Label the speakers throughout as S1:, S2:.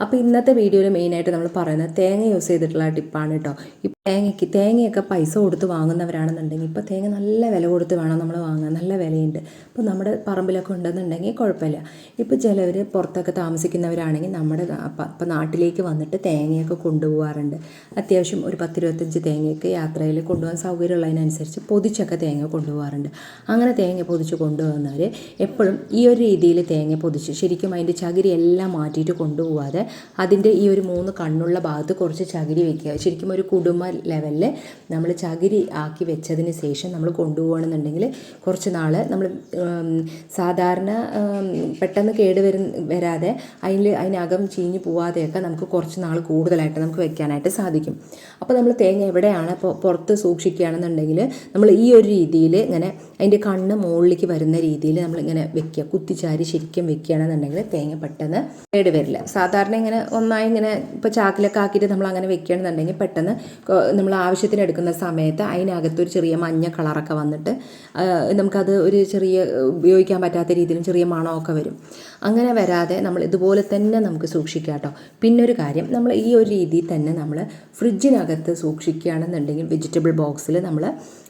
S1: അപ്പോൾ ഇന്നത്തെ വീഡിയോയിൽ മെയിനായിട്ട് നമ്മൾ പറയുന്നത് തേങ്ങ യൂസ് ചെയ്തിട്ടുള്ള ടിപ്പാണ് കേട്ടോ ഈ തേങ്ങയ്ക്ക് തേങ്ങയൊക്കെ പൈസ കൊടുത്ത് വാങ്ങുന്നവരാണെന്നുണ്ടെങ്കിൽ ഇപ്പോൾ തേങ്ങ നല്ല വില കൊടുത്ത് വേണം നമ്മൾ വാങ്ങാൻ. നല്ല വിലയുണ്ട്. ഇപ്പോൾ നമ്മുടെ പറമ്പിലൊക്കെ ഉണ്ടെന്നുണ്ടെങ്കിൽ കുഴപ്പമില്ല. ഇപ്പോൾ ചിലവർ പുറത്തൊക്കെ താമസിക്കുന്നവരാണെങ്കിൽ നമ്മുടെ ഇപ്പോൾ നാട്ടിലേക്ക് വന്നിട്ട് തേങ്ങയൊക്കെ കൊണ്ടുപോകാറുണ്ട് അത്യാവശ്യം ഒരു പത്തിരുപത്തഞ്ച് തേങ്ങയൊക്കെ യാത്രയിൽ കൊണ്ടുപോകാൻ സൗകര്യമുള്ളതിനനുസരിച്ച് പൊതിച്ചൊക്കെ തേങ്ങ കൊണ്ടുപോകാറുണ്ട് അങ്ങനെ തേങ്ങ പൊതിച്ച് കൊണ്ടുപോകുന്നവർ എപ്പോഴും ഈ ഒരു രീതിയിൽ തേങ്ങ പൊതിച്ച് ശരിക്കും അതിന്റെ ചകിരി എല്ലാം മാറ്റിയിട്ട് കൊണ്ടുപോകാതെ അതിന്റെ ഈ ഒരു മൂന്ന് കണ്ണുള്ള ഭാഗത്ത് കുറച്ച് ചകിരി വെക്കുക. ശരിക്കും ഒരു കുടുംബ ലെവലിൽ നമ്മൾ ചകിരി ആക്കി വെച്ചതിന് ശേഷം നമ്മൾ കൊണ്ടുപോകണമെന്നുണ്ടെങ്കിൽ കുറച്ച് നാൾ നമ്മൾ സാധാരണ പെട്ടെന്ന് കേട് വരും വരാതെ അതിൽ അതിനകം ചീഞ്ഞ് പോവാതെയൊക്കെ നമുക്ക് കുറച്ച് നാൾ കൂടുതലായിട്ട് നമുക്ക് വെക്കാനായിട്ട് സാധിക്കും. അപ്പോൾ നമ്മൾ തേങ്ങ എവിടെയാണ് പുറത്ത് സൂക്ഷിക്കുകയാണെന്നുണ്ടെങ്കിൽ നമ്മൾ ഈ ഒരു രീതിയിൽ ഇങ്ങനെ അതിന്റെ കണ്ണ് മുകളിലേക്ക് വരുന്ന രീതിയിൽ നമ്മൾ ഇങ്ങനെ വെക്കുക. കുത്തിച്ചാരി ശരിക്കും വെക്കുകയാണെന്നുണ്ടെങ്കിൽ തേങ്ങ പെട്ടെന്ന് കേട് വരില്ല. സാധാരണ ഇങ്ങനെ ഒന്നായി ഇങ്ങനെ ഇപ്പോൾ ചാക്കിലൊക്കെ ആക്കിയിട്ട് നമ്മൾ അങ്ങനെ വെക്കുകയാണെന്നുണ്ടെങ്കിൽ പെട്ടെന്ന് നമ്മൾ ആവശ്യത്തിന് എടുക്കുന്ന സമയത്ത് അതിനകത്തൊരു ചെറിയ മഞ്ഞ കളറൊക്കെ വന്നിട്ട് നമുക്കത് ഒരു ചെറിയ ഉപയോഗിക്കാൻ പറ്റാത്ത രീതിയിലും ചെറിയ മണമൊക്കെ വരും. അങ്ങനെ വരാതെ നമ്മൾ ഇതുപോലെ തന്നെ നമുക്ക് സൂക്ഷിക്കാം കേട്ടോ. പിന്നെ ഒരു കാര്യം നമ്മൾ ഈ ഒരു രീതിയിൽ തന്നെ നമ്മൾ ഫ്രിഡ്ജിനകത്ത് സൂക്ഷിക്കുകയാണെന്നുണ്ടെങ്കിൽ വെജിറ്റബിൾ ബോക്സിൽ നമ്മൾ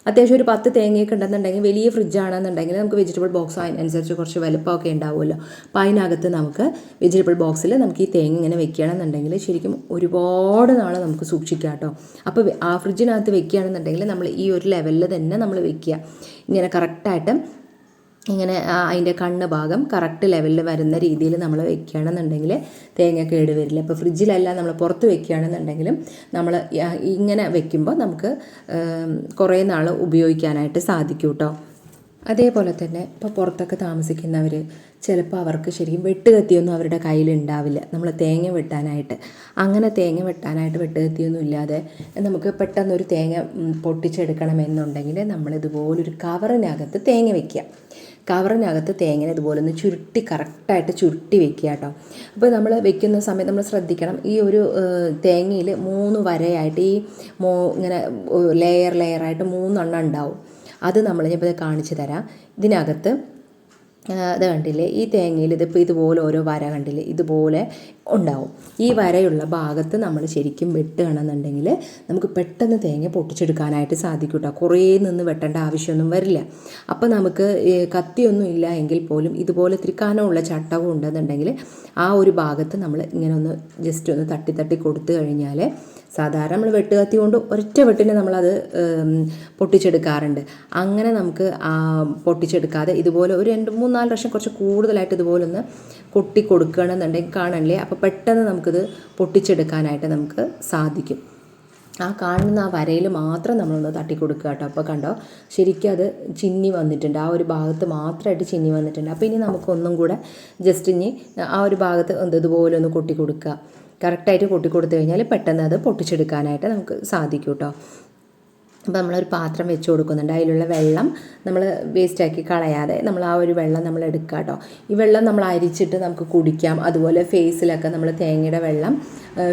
S1: അത്യാവശ്യം ഒരു പത്ത് തേങ്ങയൊക്കെ ഉണ്ടെന്നുണ്ടെങ്കിൽ വലിയ ഫ്രിഡ്ജാണെന്നുണ്ടെങ്കിൽ നമുക്ക് വെജിറ്റബിൾ ബോക്സ് അതിനനുസരിച്ച് കുറച്ച് വലുപ്പമൊക്കെ ഉണ്ടാവുമല്ലോ. അപ്പോൾ അതിനകത്ത് നമുക്ക് വെജിറ്റബിൾ ബോക്സിൽ നമുക്ക് ഈ തേങ്ങ ഇങ്ങനെ വെക്കുകയാണെന്നുണ്ടെങ്കിൽ ശരിക്കും ഒരുപാട് നാൾ നമുക്ക് സൂക്ഷിക്കാം കേട്ടോ. അപ്പോൾ ആ ഫ്രിഡ്ജിനകത്ത് വെക്കുകയാണെന്നുണ്ടെങ്കിൽ നമ്മൾ ഈ ഒരു ലെവലിൽ തന്നെ നമ്മൾ വെക്കുക. ഇങ്ങനെ കറക്റ്റായിട്ട് ഇങ്ങനെ അതിന്റെ കണ്ണ് ഭാഗം കറക്റ്റ് ലെവലിൽ വരുന്ന രീതിയിൽ നമ്മൾ വെക്കുകയാണെന്നുണ്ടെങ്കിൽ തേങ്ങ കേട് വരില്ല. ഇപ്പോൾ ഫ്രിഡ്ജിലല്ല നമ്മൾ പുറത്ത് വെക്കുകയാണെന്നുണ്ടെങ്കിലും നമ്മൾ ഇങ്ങനെ വെക്കുമ്പോൾ നമുക്ക് കുറേ നാൾ ഉപയോഗിക്കാനായിട്ട് സാധിക്കും കേട്ടോ. അതേപോലെ തന്നെ ഇപ്പോൾ പുറത്തൊക്കെ താമസിക്കുന്നവർ ചിലപ്പോൾ അവർക്ക് ശരിക്കും വെട്ടുകത്തിയൊന്നും അവരുടെ കയ്യിൽ ഉണ്ടാവില്ല. നമ്മൾ തേങ്ങ വെട്ടാനായിട്ട്. അങ്ങനെ തേങ്ങ വെട്ടാനായിട്ട് വെട്ടുകത്തിയൊന്നും ഇല്ലാതെ നമുക്ക് പെട്ടെന്നൊരു തേങ്ങ പൊട്ടിച്ചെടുക്കണമെന്നുണ്ടെങ്കിൽ നമ്മളിതുപോലൊരു കവറിനകത്ത് തേങ്ങ വെക്കുക. കവറിനകത്ത് തേങ്ങ ഇതുപോലെ ഒന്ന് ചുരുട്ടി കറക്റ്റായിട്ട് ചുരുട്ടി വെക്കുക കേട്ടോ. അപ്പോൾ നമ്മൾ വെക്കുന്ന സമയത്ത് നമ്മൾ ശ്രദ്ധിക്കണം. ഈ ഒരു തേങ്ങയിൽ മൂന്ന് വരയായിട്ട് ഈ മോ ഇങ്ങനെ ലെയർ ലെയറായിട്ട് മൂന്നെണ്ണം ഉണ്ടാവും. അത് നമ്മൾ ഞാൻ ഇപ്പോൾ കാണിച്ചു തരാം. ഇതിനകത്ത് അത് കണ്ടില്ലേ? ഈ തേങ്ങയിൽ ഇതിപ്പോൾ ഇതുപോലെ ഓരോ വര കണ്ടില്ലേ? ഇതുപോലെ ഉണ്ടാവും. ഈ വരയുള്ള ഭാഗത്ത് നമ്മൾ ശരിക്കും വെട്ടുകയാണെന്നുണ്ടെങ്കിൽ നമുക്ക് പെട്ടെന്ന് തേങ്ങ പൊട്ടിച്ചെടുക്കാനായിട്ട് സാധിക്കും കേട്ടോ കുറേ നിന്ന് വെട്ടേണ്ട ആവശ്യമൊന്നും വരില്ല. അപ്പോൾ നമുക്ക് കത്തിയൊന്നും ഇല്ല എങ്കിൽ പോലും ഇതുപോലെ ഇത്തിരി കനമുള്ള ചട്ടകം ഉണ്ടെന്നുണ്ടെങ്കിൽ ആ ഒരു ഭാഗത്ത് നമ്മൾ ഇങ്ങനെ ഒന്ന് ജസ്റ്റ് ഒന്ന് തട്ടി തട്ടി കൊടുത്തു കഴിഞ്ഞാൽ സാധാരണ നമ്മൾ വെട്ടുകത്തി കൊണ്ട് ഒരൊറ്റ വെട്ടിന് നമ്മളത് പൊട്ടിച്ചെടുക്കാറുണ്ട്. അങ്ങനെ നമുക്ക് പൊട്ടിച്ചെടുക്കാതെ ഇതുപോലെ ഒരു രണ്ട് മൂന്ന് നാല് വർഷം കുറച്ച് കൂടുതലായിട്ട് ഇതുപോലെ ഒന്ന് കൊട്ടി കൊടുക്കുകയാണെന്നുണ്ടെങ്കിൽ കാണണല്ലേ അപ്പോൾ പെട്ടെന്ന് നമുക്കിത് പൊട്ടിച്ചെടുക്കാനായിട്ട് നമുക്ക് സാധിക്കും. ആ കാണുന്ന ആ വരയിൽ മാത്രം നമ്മളൊന്ന് തട്ടി കൊടുക്കുക കേട്ടോ. അപ്പോൾ കണ്ടോ ശരിക്കും അത് ചിന്നി വന്നിട്ടുണ്ട്. ആ ഒരു ഭാഗത്ത് മാത്രമായിട്ട് ചിന്നി വന്നിട്ടുണ്ട്. അപ്പോൾ ഇനി നമുക്കൊന്നും കൂടെ ജസ്റ്റ് ഇനി ആ ഒരു ഭാഗത്ത് ഇതുപോലെ ഒന്ന് കൊട്ടി കൊടുക്കുക കറക്റ്റായിട്ട് കൊട്ടി കൊടുത്തു കഴിഞ്ഞാൽ പെട്ടെന്ന് അത് പൊട്ടിച്ചെടുക്കാനായിട്ട് നമുക്ക് സാധിക്കും കേട്ടോ. അപ്പോൾ നമ്മളൊരു പാത്രം വെച്ച് കൊടുക്കുന്നുണ്ട്. അതിലുള്ള വെള്ളം നമ്മൾ വേസ്റ്റാക്കി കളയാതെ നമ്മൾ ആ ഒരു വെള്ളം നമ്മൾ എടുക്കുക കേട്ടോ. ഈ വെള്ളം നമ്മൾ അരിച്ചിട്ട് നമുക്ക് കുടിക്കാം. അതുപോലെ ഫേസിലൊക്കെ നമ്മൾ തേങ്ങയുടെ വെള്ളം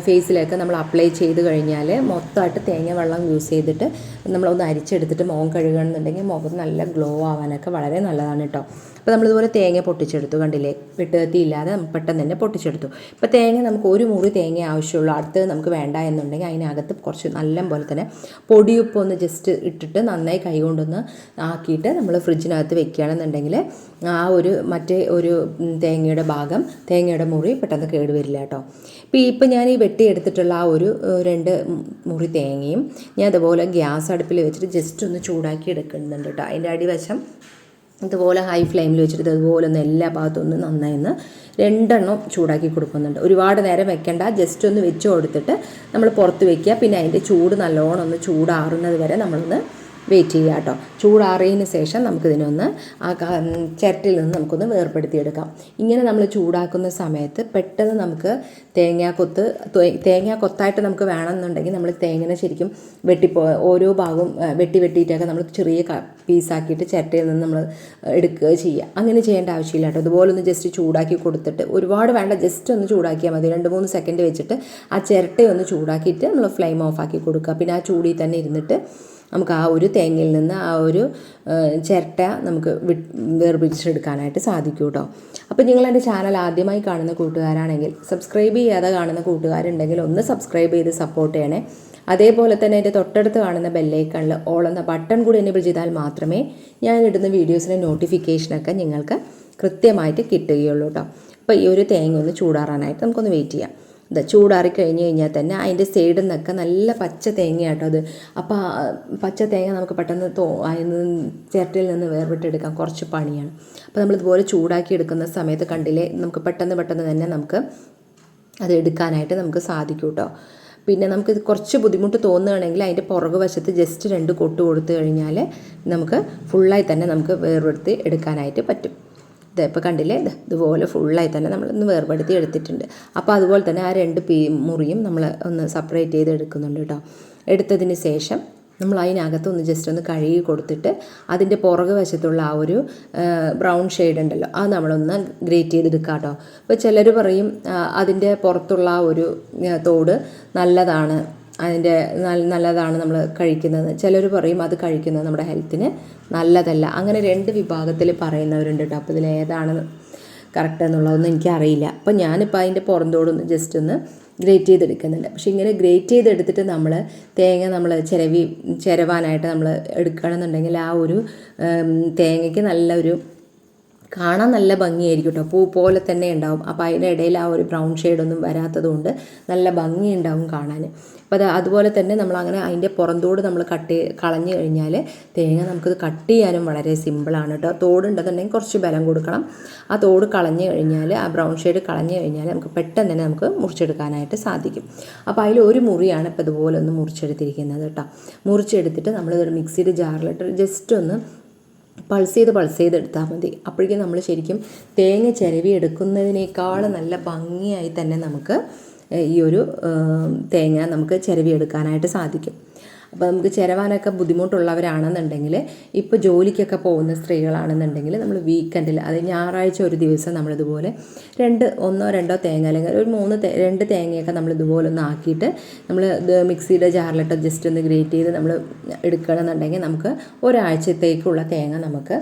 S1: ഫേസിലൊക്കെ നമ്മൾ അപ്ലൈ ചെയ്ത് കഴിഞ്ഞാൽ മൊത്തമായിട്ട് തേങ്ങ വെള്ളം യൂസ് ചെയ്തിട്ട് നമ്മളൊന്ന് അരിച്ചെടുത്തിട്ട് മുഖം കഴുകണമെന്നുണ്ടെങ്കിൽ മുഖം നല്ല ഗ്ലോ ആവാനൊക്കെ വളരെ നല്ലതാണ് കേട്ടോ അപ്പോൾ നമ്മളിതുപോലെ തേങ്ങ പൊട്ടിച്ചെടുത്തു കണ്ടില്ലേ? വെട്ടുകത്തി ഇല്ലാതെ പെട്ടെന്ന് തന്നെ പൊട്ടിച്ചെടുത്തു. ഇപ്പോൾ തേങ്ങ നമുക്ക് ഒരു മുറി തേങ്ങ ആവശ്യമുള്ളൂ. അടുത്തത് നമുക്ക് വേണ്ട എന്നുണ്ടെങ്കിൽ അതിനകത്ത് കുറച്ച് നല്ല പോലെ തന്നെ പൊടിയുപ്പൊന്ന് ജസ്റ്റ് ഇട്ടിട്ട് നന്നായി കൈകൊണ്ടൊന്ന് ആക്കിയിട്ട് നമ്മൾ ഫ്രിഡ്ജിനകത്ത് വെക്കുകയാണെന്നുണ്ടെങ്കിൽ ആ ഒരു മറ്റേ ഒരു തേങ്ങയുടെ ഭാഗം തേങ്ങയുടെ മുറി പെട്ടെന്ന് കേടുവരില്ല കേട്ടോ ഇപ്പോൾ ഇപ്പം ഞാൻ ഈ വെട്ടിയെടുത്തിട്ടുള്ള ആ ഒരു രണ്ട് മുറി തേങ്ങയും ഞാൻ അതുപോലെ ഗ്യാസ് അടുപ്പിൽ വെച്ചിട്ട് ജസ്റ്റ് ഒന്ന് ചൂടാക്കി എടുക്കുന്നുണ്ട് കേട്ടോ. അതിന്റെ അടിവശം ഇതുപോലെ ഹൈ ഫ്ലെയിമിൽ വെച്ചിട്ട് അതുപോലെ ഒന്ന് എല്ലാ ഭാഗത്തും ഒന്ന് നന്നായി ഒന്ന് രണ്ടെണ്ണം ചൂടാക്കി കൊടുക്കുന്നുണ്ട്. ഒരുപാട് നേരം വെക്കണ്ട ജസ്റ്റ് ഒന്ന് വെച്ച് കൊടുത്തിട്ട് നമ്മൾ പുറത്ത് വെക്കുക. പിന്നെ അതിന്റെ ചൂട് നല്ലോണം ഒന്ന് ചൂടാറുന്നത് വരെ നമ്മളൊന്ന് വെയിറ്റ് ചെയ്യുക കേട്ടോ. ചൂടാറിയതിന് ശേഷം നമുക്കിതിനൊന്ന് ആ ചിരട്ടിൽ നിന്ന് നമുക്കൊന്ന് വേർപ്പെടുത്തിയെടുക്കാം. ഇങ്ങനെ നമ്മൾ ചൂടാക്കുന്ന സമയത്ത് പെട്ടെന്ന് നമുക്ക് തേങ്ങാക്കൊത്ത് തേങ്ങാ കൊത്തായിട്ട് നമുക്ക് വേണമെന്നുണ്ടെങ്കിൽ നമ്മൾ തേങ്ങനെ ശരിക്കും വെട്ടിപ്പോ ഓരോ ഭാഗവും വെട്ടി വെട്ടിയിട്ടൊക്കെ നമ്മൾ ചെറിയ പീസാക്കിയിട്ട് ചിരട്ടയിൽ നിന്ന് നമ്മൾ എടുക്കുക ചെയ്യുക. അങ്ങനെ ചെയ്യേണ്ട ആവശ്യമില്ല കേട്ടോ. അതുപോലെ ഒന്ന് ജസ്റ്റ് ചൂടാക്കി കൊടുത്തിട്ട് ഒരുപാട് വേണ്ട ജസ്റ്റ് ഒന്ന് ചൂടാക്കിയാൽ മതി. രണ്ട് മൂന്ന് സെക്കൻഡ് വെച്ചിട്ട് ആ ചിരട്ടയൊന്ന് ചൂടാക്കിയിട്ട് നമ്മൾ ഫ്ലെയിം ഓഫ് ആക്കി കൊടുക്കുക. പിന്നെ ആ ചൂടിൽ തന്നെ ഇരുന്നിട്ട് നമുക്ക് ആ ഒരു തേങ്ങയിൽ നിന്ന് ആ ഒരു ചിരട്ട നമുക്ക് വേർപിരിച്ചെടുക്കാനായിട്ട് സാധിക്കും കേട്ടോ അപ്പോൾ നിങ്ങൾ എന്റെ ചാനൽ ആദ്യമായി കാണുന്ന കൂട്ടുകാരാണെങ്കിൽ സബ്സ്ക്രൈബ് ചെയ്യാതെ കാണുന്ന കൂട്ടുകാരുണ്ടെങ്കിൽ ഒന്ന് സബ്സ്ക്രൈബ് ചെയ്ത് സപ്പോർട്ട് ചെയ്യണേ. അതേപോലെ തന്നെ എന്റെ തൊട്ടടുത്ത് കാണുന്ന ബെല്ലൈക്കണിൽ ഓൾ എന്ന ബട്ടൺ കൂടി എനേബിൾ ചെയ്താൽ മാത്രമേ ഞാൻ ഇടുന്ന വീഡിയോസിന്റെ നോട്ടിഫിക്കേഷനൊക്കെ നിങ്ങൾക്ക് കൃത്യമായിട്ട് കിട്ടുകയുള്ളൂ കേട്ടോ അപ്പോൾ ഈ ഒരു തേങ്ങ ഒന്ന് ചൂടാറാനായിട്ട് നമുക്കൊന്ന് വെയിറ്റ് ചെയ്യാം. ഇത് ചൂടാറി കഴിഞ്ഞ് കഴിഞ്ഞാൽ തന്നെ അതിന്റെ സൈഡിൽ നിന്നൊക്കെ നല്ല പച്ച തേങ്ങയാട്ടോ അത്. അപ്പോൾ പച്ച തേങ്ങ നമുക്ക് പെട്ടെന്ന് തോ അതിന് ചിരട്ടയിൽ നിന്ന് വേർപെട്ടെടുക്കാം. കുറച്ച് പണിയാണ്. അപ്പോൾ നമ്മളിതുപോലെ ചൂടാക്കി എടുക്കുന്ന സമയത്ത് കണ്ടില്ലേ? നമുക്ക് പെട്ടെന്ന് പെട്ടെന്ന് തന്നെ നമുക്ക് അത് എടുക്കാനായിട്ട് നമുക്ക് സാധിക്കും കേട്ടോ. പിന്നെ നമുക്ക് കുറച്ച് ബുദ്ധിമുട്ട് തോന്നുകയാണെങ്കിൽ അതിന്റെ പുറകു വശത്ത് ജസ്റ്റ് രണ്ട് കൊട്ട് കൊടുത്തു കഴിഞ്ഞാൽ നമുക്ക് ഫുള്ളായി തന്നെ നമുക്ക് വേർപെടുത്തി എടുക്കാനായിട്ട് പറ്റും. ഇത് ഇപ്പോൾ കണ്ടില്ലേ? ഇത് ഇതുപോലെ ഫുള്ളായി തന്നെ നമ്മൾ ഒന്ന് വേർപെടുത്തി എടുത്തിട്ടുണ്ട്. അപ്പോൾ അതുപോലെ തന്നെ ആ രണ്ട് പീ മുറിയും നമ്മൾ ഒന്ന് സെപ്പറേറ്റ് ചെയ്ത് എടുക്കുന്നുണ്ട് കേട്ടോ എടുത്തതിന് ശേഷം നമ്മൾ അതിനകത്ത് ഒന്ന് ജസ്റ്റ് ഒന്ന് കഴുകി കൊടുത്തിട്ട് അതിന്റെ പുറകു വശത്തുള്ള ആ ഒരു ബ്രൗൺ ഷെയ്ഡ് ഉണ്ടല്ലോ അത് നമ്മളൊന്ന് ഗ്രേറ്റ് ചെയ്തെടുക്കുക കേട്ടോ അപ്പോൾ ചിലർ പറയും അതിന്റെ പുറത്തുള്ള ആ ഒരു തോട് നല്ലതാണ് അതിന്റെ നല്ല നല്ലതാണ് നമ്മൾ കഴിക്കുന്നത്. ചിലർ പറയും അത് കഴിക്കുന്നത് നമ്മുടെ ഹെൽത്തിന് നല്ലതല്ല. അങ്ങനെ രണ്ട് വിഭാഗത്തിൽ പറയുന്നവരുണ്ട് കേട്ടോ. അപ്പോൾ ഇതിൽ ഏതാണ് കറക്റ്റ് എന്നുള്ളതൊന്നും എനിക്കറിയില്ല അപ്പോൾ ഞാനിപ്പോൾ അതിന്റെ പുറന്തോടൊന്ന് ജസ്റ്റ് ഒന്ന് ഗ്രേറ്റ് ചെയ്തെടുക്കുന്നുണ്ട്. പക്ഷേ ഇങ്ങനെ ഗ്രേറ്റ് ചെയ്തെടുത്തിട്ട് നമ്മൾ തേങ്ങ നമ്മൾ ചിരവി ചിരവാനായിട്ട് നമ്മൾ എടുക്കണമെന്നുണ്ടെങ്കിൽ ആ ഒരു തേങ്ങയ്ക്ക് നല്ലൊരു കാണാൻ നല്ല ഭംഗിയായിരിക്കും കേട്ടോ പൂ പോലെ തന്നെ ഉണ്ടാവും. അപ്പോൾ അതിന്റെ ഇടയിൽ ആ ഒരു ബ്രൗൺ ഷെയ്ഡൊന്നും വരാത്തത് കൊണ്ട് നല്ല ഭംഗിയുണ്ടാവും കാണാൻ. അപ്പോൾ അത് അതുപോലെ തന്നെ നമ്മൾ അങ്ങനെ അതിന്റെ പുറന്തോട് നമ്മൾ കട്ട് കളഞ്ഞു കഴിഞ്ഞാൽ തേങ്ങ നമുക്കത് കട്ട് ചെയ്യാനും വളരെ സിമ്പിളാണ് കേട്ടോ തോടുണ്ടെന്നുണ്ടെങ്കിൽ കുറച്ച് ബലം കൊടുക്കണം. ആ തോട് കളഞ്ഞു കഴിഞ്ഞാൽ ആ ബ്രൗൺ ഷെയ്ഡ് കളഞ്ഞു കഴിഞ്ഞാൽ നമുക്ക് പെട്ടെന്ന് തന്നെ നമുക്ക് മുറിച്ചെടുക്കാനായിട്ട് സാധിക്കും. അപ്പോൾ അതിൽ ഒരു മുറിയാണ് ഇപ്പോൾ ഇതുപോലെ ഒന്ന് മുറിച്ചെടുത്തിരിക്കുന്നത് കേട്ടോ മുറിച്ചെടുത്തിട്ട് നമ്മളിതൊരു മിക്സിയുടെ ജാറിലിട്ട് ജസ്റ്റ് ഒന്ന് പൾസ് ചെയ്ത് പൾസ് ചെയ്ത് എടുത്താൽ മതി. അപ്പോഴേക്കും നമ്മൾ ശരിക്കും തേങ്ങ ചിരവി എടുക്കുന്നതിനേക്കാൾ നല്ല ഭംഗിയായി തന്നെ നമുക്ക് ഈ ഒരു തേങ്ങ നമുക്ക് ചിരവി എടുക്കാനായിട്ട് സാധിക്കും. അപ്പോൾ നമുക്ക് ചിരവാനൊക്കെ ബുദ്ധിമുട്ടുള്ളവരാണെന്നുണ്ടെങ്കിൽ ഇപ്പോൾ ജോലിക്കൊക്കെ പോകുന്ന സ്ത്രീകളാണെന്നുണ്ടെങ്കിൽ നമ്മൾ വീക്കെൻഡിൽ അത് ഞായറാഴ്ച ഒരു ദിവസം നമ്മളിതുപോലെ രണ്ട് ഒന്നോ രണ്ടോ തേങ്ങ അല്ലെങ്കിൽ ഒരു മൂന്ന് രണ്ട് തേങ്ങയൊക്കെ നമ്മൾ ഇതുപോലെ ഒന്ന് ആക്കിയിട്ട് നമ്മൾ മിക്സിയുടെ ജാറിലിട്ട് ജസ്റ്റ് ഒന്ന് ഗ്രേറ്റ് ചെയ്ത് നമ്മൾ എടുക്കണമെന്നുണ്ടെങ്കിൽ നമുക്ക് ഒരാഴ്ചത്തേക്കുള്ള തേങ്ങ നമുക്ക്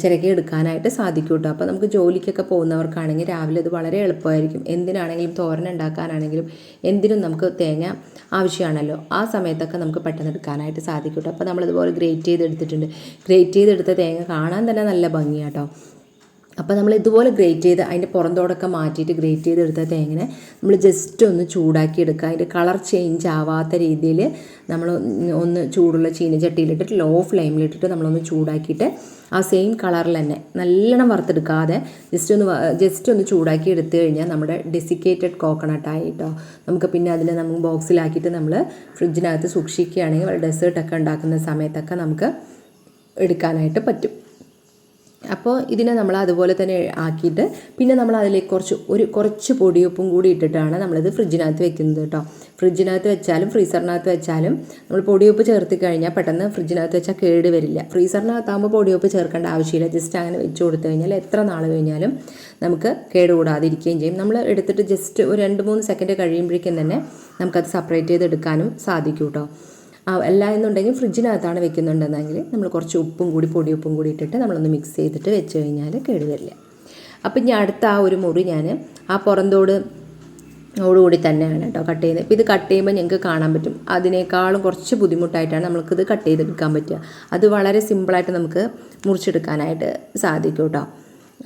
S1: ചിരക്കി എടുക്കാനായിട്ട് സാധിക്കും കേട്ടോ അപ്പോൾ നമുക്ക് ജോലിക്കൊക്കെ പോകുന്നവർക്കാണെങ്കിൽ രാവിലെ ഇത് വളരെ എളുപ്പമായിരിക്കും. എന്തിനാണെങ്കിലും തോരൻ ഉണ്ടാക്കാനാണെങ്കിലും എന്തിനും നമുക്ക് തേങ്ങ ആവശ്യമാണല്ലോ. ആ സമയത്തൊക്കെ നമുക്ക് പെട്ടെന്ന് എടുക്കാനായിട്ട് സാധിക്കും കേട്ടോ അപ്പോൾ നമ്മളിതുപോലെ ഗ്രേറ്റ് ചെയ്തെടുത്തിട്ടുണ്ട്. ഗ്രേറ്റ് ചെയ്തെടുത്ത തേങ്ങ കാണാൻ തന്നെ നല്ല ഭംഗിയാട്ടോ അപ്പോൾ നമ്മൾ ഇതുപോലെ ഗ്രേറ്റ് ചെയ്ത് അതിന്റെ പുറന്തോടൊക്കെ മാറ്റിയിട്ട് ഗ്രേറ്റ് ചെയ്തെടുത്ത തേങ്ങനെ നമ്മൾ ജസ്റ്റ് ഒന്ന് ചൂടാക്കി എടുക്കുക. അതിന്റെ കളർ ചേഞ്ച് ആവാത്ത രീതിയിൽ നമ്മൾ ഒന്ന് ചൂടുള്ള ചീനച്ചട്ടിയിലിട്ടിട്ട് ലോ ഫ്ലെയിമിലിട്ടിട്ട് നമ്മളൊന്ന് ചൂടാക്കിയിട്ട് ആ സെയിം കളറിൽ തന്നെ നല്ലോണം വറുത്തെടുക്കാതെ ജസ്റ്റ് ഒന്ന് ജസ്റ്റ് ഒന്ന് ചൂടാക്കി എടുത്തു കഴിഞ്ഞാൽ നമ്മുടെ ഡെസിക്കേറ്റഡ് കോക്കനട്ട് ആയിട്ടോ നമുക്ക് പിന്നെ അതിനെ നമുക്ക് ബോക്സിലാക്കിയിട്ട് നമ്മൾ ഫ്രിഡ്ജിനകത്ത് സൂക്ഷിക്കുകയാണെങ്കിൽ ഡെസേർട്ടൊക്കെ ഉണ്ടാക്കുന്ന സമയത്തൊക്കെ നമുക്ക് എടുക്കാനായിട്ട് പറ്റും. അപ്പോൾ ഇതിനെ നമ്മൾ അതുപോലെ തന്നെ ആക്കിയിട്ട് പിന്നെ നമ്മൾ അതിലേക്ക് കുറച്ച് ഒരു കുറച്ച് പൊടിയുപ്പും കൂടി ഇട്ടിട്ടാണ് നമ്മളിത് ഫ്രിഡ്ജിനകത്ത് വെക്കുന്നത് കേട്ടോ. ഫ്രിഡ്ജിനകത്ത് വെച്ചാലും ഫ്രീസറിനകത്ത് വെച്ചാലും നമ്മൾ പൊടിയുപ്പ് ചേർത്ത് കഴിഞ്ഞാൽ പെട്ടെന്ന് ഫ്രിഡ്ജിനകത്ത് വെച്ചാൽ കേട് വരില്ല. ഫ്രീസറിനകത്താകുമ്പോൾ പൊടിയുപ്പ് ചേർക്കേണ്ട ആവശ്യമില്ല. ജസ്റ്റ് അങ്ങനെ വെച്ച് കൊടുത്തു കഴിഞ്ഞാൽ എത്ര നാൾ കഴിഞ്ഞാലും നമുക്ക് കേട് കേടുകൂടാതിരിക്കുകയും ചെയ്യും. നമ്മൾ എടുത്തിട്ട് ജസ്റ്റ് ഒരു രണ്ട് മൂന്ന് സെക്കൻഡ് കഴിയുമ്പോഴേക്കും തന്നെ നമുക്കത് സെപ്പറേറ്റ് ചെയ്ത് എടുക്കാനും സാധിക്കും കേട്ടോ. അല്ല എന്നുണ്ടെങ്കിൽ ഫ്രിഡ്ജിനകത്താണ് വെക്കുന്നുണ്ടെന്നെങ്കിൽ നമ്മൾ കുറച്ച് ഉപ്പും കൂടി പൊടിയുപ്പും കൂടി ഇട്ടിട്ട് നമ്മളൊന്ന് മിക്സ് ചെയ്തിട്ട് വെച്ച് കഴിഞ്ഞാൽ കേടുവരില്ല അപ്പം ഇനി അടുത്ത ആ ഒരു മുറി ഞാൻ ആ പുറന്തോട് ഓടുകൂടി തന്നെയാണ് കേട്ടോ കട്ട് ചെയ്യുന്നത്. ഇപ്പോൾ ഇത് കട്ട് ചെയ്യുമ്പോൾ ഞങ്ങൾക്ക് കാണാൻ പറ്റും. അതിനേക്കാളും കുറച്ച് ബുദ്ധിമുട്ടായിട്ടാണ് നമുക്കിത് കട്ട് ചെയ്തെടുക്കാൻ പറ്റുക. അത് വളരെ സിമ്പിളായിട്ട് നമുക്ക് മുറിച്ചെടുക്കാനായിട്ട് സാധിക്കും കേട്ടോ.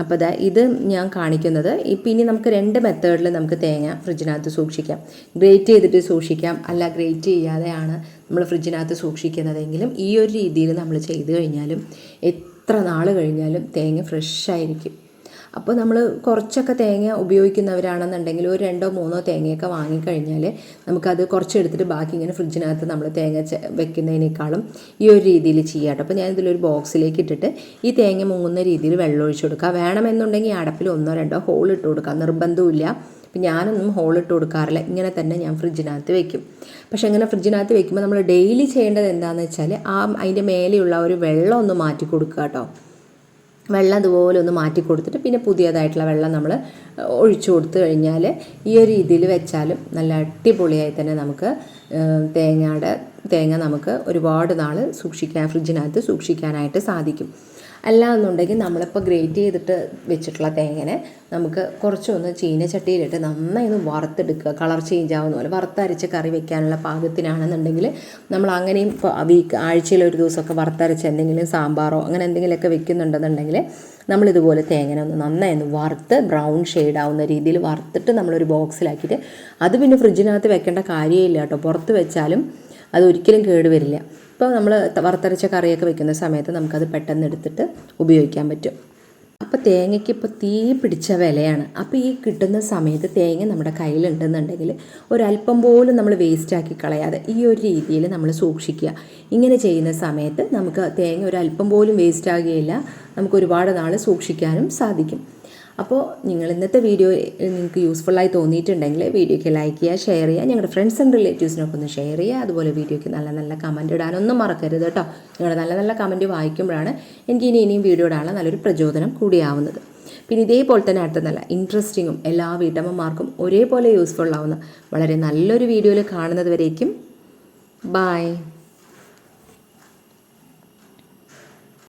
S1: അപ്പോൾ ദാ ഇത് ഞാൻ കാണിക്കുന്നത്. ഇപ്പം ഇനി നമുക്ക് രണ്ട് മെത്തേഡിൽ നമുക്ക് തേങ്ങ ഫ്രിഡ്ജിനകത്ത് സൂക്ഷിക്കാം. ഗ്രേറ്റ് ചെയ്തിട്ട് സൂക്ഷിക്കാം. അല്ല ഗ്രേറ്റ് ചെയ്യാതെയാണ് നമ്മൾ ഫ്രിഡ്ജിനകത്ത് സൂക്ഷിക്കുന്നതെങ്കിലും ഈ ഒരു രീതിയിൽ നമ്മൾ ചെയ്തു കഴിഞ്ഞാലും എത്ര നാൾ കഴിഞ്ഞാലും തേങ്ങ ഫ്രഷ് ആയിരിക്കും. അപ്പോൾ നമ്മൾ കുറച്ചൊക്കെ തേങ്ങ ഉപയോഗിക്കുന്നവരാണെന്നുണ്ടെങ്കിൽ ഒരു രണ്ടോ മൂന്നോ തേങ്ങയൊക്കെ വാങ്ങിക്കഴിഞ്ഞാൽ നമുക്കത് കുറച്ചെടുത്തിട്ട് ബാക്കി ഇങ്ങനെ ഫ്രിഡ്ജിനകത്ത് നമ്മൾ തേങ്ങ വെക്കുന്നതിനേക്കാളും ഈ ഒരു രീതിയിൽ ചെയ്യാം കേട്ടോ. അപ്പോൾ ഞാൻ ഇതിലൊരു ബോക്സിലേക്ക് ഇട്ടിട്ട് ഈ തേങ്ങ മുങ്ങുന്ന രീതിയിൽ വെള്ളം ഒഴിച്ച് കൊടുക്കുക വേണമെന്നുണ്ടെങ്കിൽ അടപ്പിൽ ഒന്നോ രണ്ടോ ഹോൾ ഇട്ട് കൊടുക്കുക നിർബന്ധമില്ല അപ്പം ഞാനൊന്നും ഹോൾ ഇട്ട് കൊടുക്കാറില്ല. ഇങ്ങനെ തന്നെ ഞാൻ ഫ്രിഡ്ജിനകത്ത് വെക്കും. പക്ഷേ അങ്ങനെ ഫ്രിഡ്ജിനകത്ത് വെക്കുമ്പോൾ നമ്മൾ ഡെയിലി ചെയ്യേണ്ടത് എന്താണെന്ന് വെച്ചാൽ ആ അതിന്റെ മേലെയുള്ള ഒരു വെള്ളം ഒന്ന് മാറ്റി കൊടുക്കുക കേട്ടോ. വെള്ളം അതുപോലെ ഒന്ന് മാറ്റി കൊടുത്തിട്ട് പിന്നെ പുതിയതായിട്ടുള്ള വെള്ളം നമ്മൾ ഒഴിച്ചു കൊടുത്തു കഴിഞ്ഞാൽ ഈ ഒരു രീതിയിൽ വെച്ചാലും നല്ല അടിപൊളിയായി തന്നെ നമുക്ക് തേങ്ങയുടെ തേങ്ങ നമുക്ക് ഒരുപാട് നാൾ സൂക്ഷിക്കാൻ ഫ്രിഡ്ജിനകത്ത് സൂക്ഷിക്കാനായിട്ട് സാധിക്കും. അല്ല എന്നുണ്ടെങ്കിൽ നമ്മളിപ്പോൾ ഗ്രേറ്റ് ചെയ്തിട്ട് വെച്ചിട്ടുള്ള തേങ്ങനെ നമുക്ക് കുറച്ചൊന്ന് ചീനച്ചട്ടിയിലിട്ട് നന്നായി ഒന്ന് വറുത്തെടുക്കുക. കളർ ചേഞ്ച് ആവുന്ന പോലെ വറുത്തരച്ച് കറി വെക്കാനുള്ള പാകത്തിനാണെന്നുണ്ടെങ്കിൽ നമ്മൾ അങ്ങനെയും വീക്ക് ആഴ്ചയിൽ ഒരു ദിവസമൊക്കെ വറുത്തരച്ച് എന്തെങ്കിലും സാമ്പാറോ അങ്ങനെ എന്തെങ്കിലുമൊക്കെ വെക്കുന്നുണ്ടെന്നുണ്ടെങ്കിൽ നമ്മളിതുപോലെ തേങ്ങനെ ഒന്ന് നന്നായി ഒന്ന് വറുത്ത് ബ്രൗൺ ഷെയ്ഡ് ആവുന്ന രീതിയിൽ വറുത്തിട്ട് നമ്മളൊരു ബോക്സിലാക്കിയിട്ട് അത് പിന്നെ ഫ്രിഡ്ജിനകത്ത് വെക്കേണ്ട കാര്യമില്ല കേട്ടോ. പുറത്ത് വെച്ചാലും അത് ഒരിക്കലും കേടുവരില്ല ഇപ്പോൾ നമ്മൾ വറുത്തരച്ച കറിയൊക്കെ വെക്കുന്ന സമയത്ത് നമുക്കത് പെട്ടെന്ന് എടുത്തിട്ട് ഉപയോഗിക്കാൻ പറ്റും. അപ്പോൾ തേങ്ങയ്ക്ക് ഇപ്പോൾ തീ പിടിച്ച വിലയാണ്. അപ്പോൾ ഈ കിട്ടുന്ന സമയത്ത് തേങ്ങ നമ്മുടെ കയ്യിലുണ്ടെന്നുണ്ടെങ്കിൽ ഒരല്പം പോലും നമ്മൾ വേസ്റ്റാക്കി കളയാതെ ഈ ഒരു രീതിയിൽ നമ്മൾ സൂക്ഷിക്കുക. ഇങ്ങനെ ചെയ്യുന്ന സമയത്ത് നമുക്ക് തേങ്ങ ഒരല്പം പോലും വേസ്റ്റ് ആകുകയില്ല. നമുക്ക് ഒരുപാട് നാൾ സൂക്ഷിക്കാനും സാധിക്കും. അപ്പോൾ നിങ്ങൾ ഇന്നത്തെ വീഡിയോ നിങ്ങൾക്ക് യൂസ്ഫുള്ളായി തോന്നിയിട്ടുണ്ടെങ്കിൽ വീഡിയോയ്ക്ക് ലൈക്ക് ചെയ്യുക ഷെയർ ചെയ്യുക ഞങ്ങളുടെ ഫ്രണ്ട്സ് ആൻഡ് റിലേറ്റീവ്സിനൊക്കെ ഒന്ന് ഷെയർ ചെയ്യുക. അതുപോലെ വീഡിയോയ്ക്ക് നല്ല നല്ല കമന്റ് ഇടാനൊന്നും മറക്കരുത് കേട്ടോ. നിങ്ങളുടെ നല്ല നല്ല കമന്റ് വായിക്കുമ്പോഴാണ് എനിക്ക് ഇനി ഇനിയും വീഡിയോ ഇടാനുള്ള നല്ലൊരു പ്രചോദനം കൂടിയാവുന്നത്. പിന്നെ ഇതേപോലെ തന്നെ അടുത്ത നല്ല ഇൻട്രസ്റ്റിങ്ങും എല്ലാ വീട്ടമ്മമാർക്കും ഒരേപോലെ യൂസ്ഫുള്ളാവുന്ന വളരെ നല്ലൊരു വീഡിയോയിൽ കാണുന്നത് വരേക്കും. ബായ്